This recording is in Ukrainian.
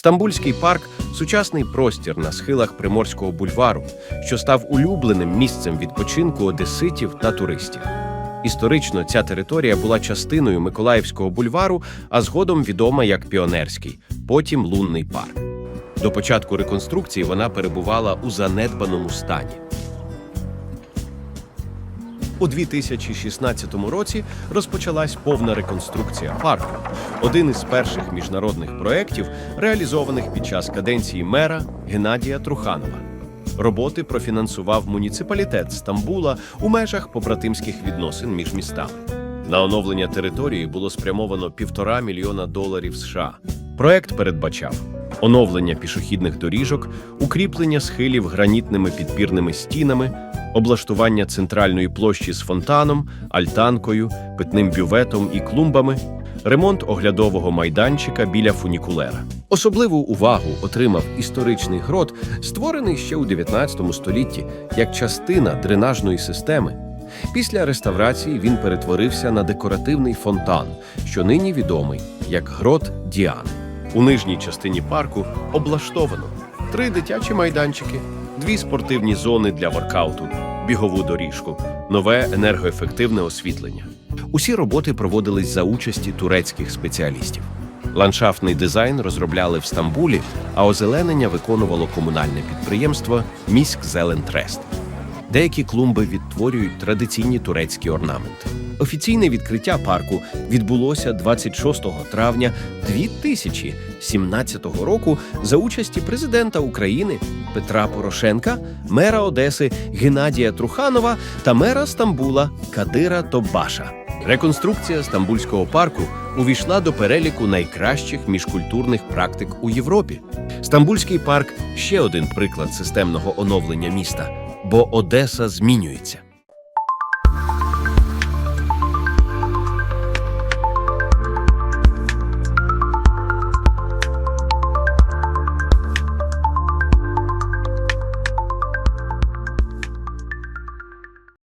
Стамбульський парк сучасний простір на схилах Приморського бульвару, що став улюбленим місцем відпочинку одеситів та туристів. Історично ця територія була частиною Миколаївського бульвару, а згодом відома як Піонерський, потім Лунний парк. До початку реконструкції вона перебувала у занедбаному стані. У 2016 році розпочалась повна реконструкція парку, один із перших міжнародних проєктів, реалізованих під час каденції мера Геннадія Труханова. Роботи профінансував муніципалітет Стамбула у межах побратимських відносин між містами. На оновлення території було спрямовано півтора мільйона доларів США. Проект передбачав оновлення пішохідних доріжок, укріплення схилів гранітними підпірними стінами, облаштування центральної площі з фонтаном, альтанкою, питним бюветом і клумбами, ремонт оглядового майданчика біля фунікулера. Особливу увагу отримав історичний грот, створений ще у 19 столітті як частина дренажної системи. Після реставрації він перетворився на декоративний фонтан, що нині відомий як грот Діани. У нижній частині парку облаштовано три дитячі майданчики, дві спортивні зони для воркауту, бігову доріжку, нове енергоефективне освітлення. Усі роботи проводились за участі турецьких спеціалістів. Ландшафтний дизайн розробляли в Стамбулі, а озеленення виконувало комунальне підприємство Міськ Зелентрест. Деякі клумби відтворюють традиційні турецькі орнаменти. Офіційне відкриття парку відбулося 26 травня 2017 року за участі президента України Петра Порошенка, мера Одеси Геннадія Труханова та мера Стамбула Кадира Тобаша. Реконструкція Стамбульського парку увійшла до переліку найкращих міжкультурних практик у Європі. Стамбульський парк ще один приклад системного оновлення міста, бо Одеса змінюється.